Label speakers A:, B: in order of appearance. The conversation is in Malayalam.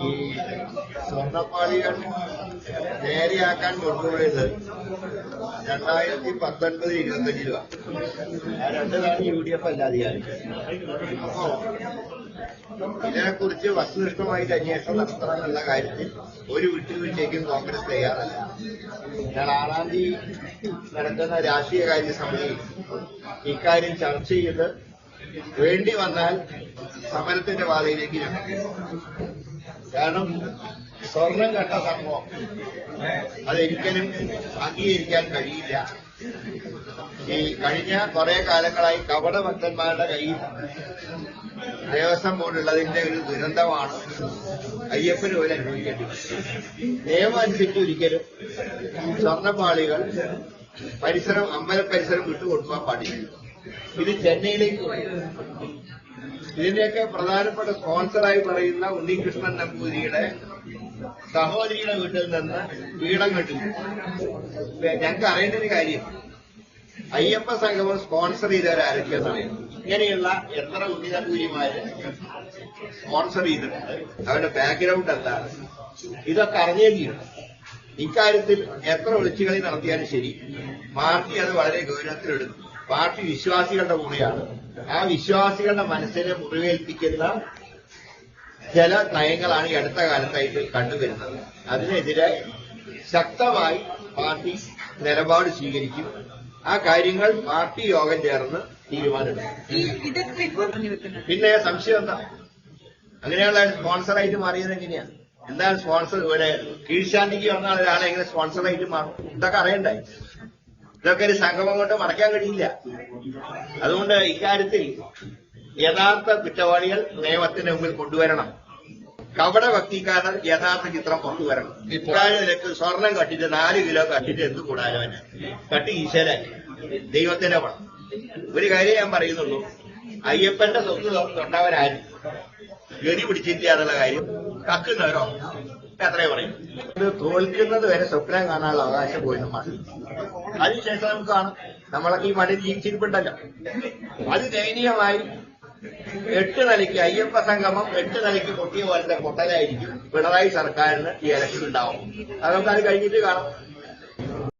A: ഈ സ്വർണപ്പാളികൾ നേരെയാക്കാൻ കൊണ്ടുപോയത് രണ്ടായിരത്തി പത്തൊൻപത് ഇരുപത്തഞ്ചിലാണ് ആ രണ്ട് തവണ യു ഡി എഫ് അല്ലാതെയാണ് അപ്പോ ഇതിനെക്കുറിച്ച് വസ്തുനിഷ്ഠമായിട്ട് അന്വേഷണം നടത്തണം എന്ന കാര്യത്തിൽ ഒരു വിട്ടുവീഴ്ചയ്ക്കും കോൺഗ്രസ് തയ്യാറല്ല ഞാൻ ആറാം തീയതി നടക്കുന്ന രാഷ്ട്രീയകാര്യ സമിതി ഇക്കാര്യം ചർച്ച ചെയ്ത് വേണ്ടി വന്നാൽ സമരത്തിന്റെ പാതയിലേക്ക് ഞങ്ങൾ കാരണം സ്വർണം കണ്ട സംഭവം അതൊരിക്കലും അംഗീകരിക്കാൻ കഴിയില്ല. ഈ കഴിഞ്ഞ കുറെ കാലങ്ങളായി കപടഭക്തന്മാരുടെ കയ്യിൽ ദേവസ്വം പോലുള്ളതിന്റെ ഒരു ദുരന്തമാണ് അയ്യപ്പന് പോലെ അനുഭവിക്കേണ്ടി. നിയമം അനുസരിച്ച് ഒരിക്കലും സ്വർണപ്പാളികൾ പരിസരം അമ്പല പരിസരം വിട്ടുകൊടുക്കാൻ പാടില്ല. ഇത് ചെന്നൈയിലേക്ക് ഇതിന്റെയൊക്കെ പ്രധാനപ്പെട്ട സ്പോൺസറായി പറയുന്ന ഉണ്ണികൃഷ്ണൻ നമ്പൂതിരിയുടെ സഹോദരിയുടെ വീട്ടിൽ നിന്ന് വീടം കെട്ടി. ഞങ്ങൾക്ക് അറിയേണ്ട ഒരു കാര്യം. അയ്യപ്പ സംഗമം സ്പോൺസർ ചെയ്തവർ സമയം ഇങ്ങനെയുള്ള എത്ര ഉണ്ണി നമ്പൂരിമാര് സ്പോൺസർ ചെയ്തിട്ടുണ്ട്. അവരുടെ ബാക്ക്ഗ്രൗണ്ട് എന്താണ്? ഇതൊക്കെ അറിഞ്ഞേ തീരും ഇക്കാര്യത്തിൽ എത്ര ഒളിച്ചുകളി നടത്തിയാലും ശരി. പാർട്ടി അത് വളരെ ഗൗരവത്തിലെടുക്കും പാർട്ടി വിശ്വാസികളുടെ കൂടെയാണ്. ആ വിശ്വാസികളുടെ മനസ്സിനെ മുറിവേൽപ്പിക്കുന്ന ചില നയങ്ങളാണ് ഈ അടുത്ത കാലത്തായിട്ട് കണ്ടുവരുന്നത്. അതിനെതിരെ ശക്തമായി പാർട്ടി നിലപാട് സ്വീകരിക്കും. ആ കാര്യങ്ങൾ പാർട്ടി യോഗം ചേർന്ന് തീരുമാനമെടുക്കും. പിന്നെ സംശയം എന്താ? അങ്ങനെയുള്ള സ്പോൺസറായിട്ട് മാറിയത് എങ്ങനെയാ? എന്താണ് സ്പോൺസർ ഇവിടെ? കീഴ്ശാന്തിക്ക് വന്ന ഒരാളെ എങ്ങനെ സ്പോൺസറായിട്ട് മാറും? ഇതൊക്കെ അറിയണ്ടേ ഇതൊക്കെ ഒരു സംഗമം കൊണ്ട് മറക്കാൻ കഴിയില്ല. അതുകൊണ്ട് ഇക്കാര്യത്തിൽ യഥാർത്ഥ കുറ്റവാളികൾ നിയമത്തിന് മുമ്പിൽ കൊണ്ടുവരണം. കവട ഭക്തിക്കാരൻ യഥാർത്ഥ ചിത്രം പുറത്തു കൊണ്ടുവരണം ഇപ്രായം നിനക്ക് സ്വർണം കട്ടിട്ട് നാല് കിലോ കട്ടിട്ട് എന്ത് കൂടാനവന് കട്ടി ഈശ്വരൻ ദൈവത്തിന്റെ പണം ഒരു കാര്യം ഞാൻ പറയുന്നുള്ളൂ. അയ്യപ്പന്റെ സ്വത്ത് തൊട്ടവരാരും ഗതി പിടിച്ചില്ല എന്നുള്ള കാര്യം കക്കുന്നവരോ? അത്രേ പറയും? തോൽക്കുന്നത് വരെ സ്വപ്നം കാണാനുള്ള അവകാശം പോയി നമ്മൾ അതിനുശേഷം നമുക്ക് കാണാം. നമ്മളൊക്കെ ഈ മണ്ണിൽ ജീവിച്ചിരിപ്പുണ്ടല്ലോ. അത് ദയനീയമായി എട്ട് നിലയ്ക്ക് അയ്യപ്പ സംഗമം എട്ട് നിലയ്ക്ക് പൊട്ടിയ പോലത്തെ പൊട്ടലായിരിക്കും പിണറായി സർക്കാരിന് ഈ ഇലക്ഷൻ ഉണ്ടാവും. അത് നമുക്ക് അത് കഴിഞ്ഞിട്ട് കാണാം.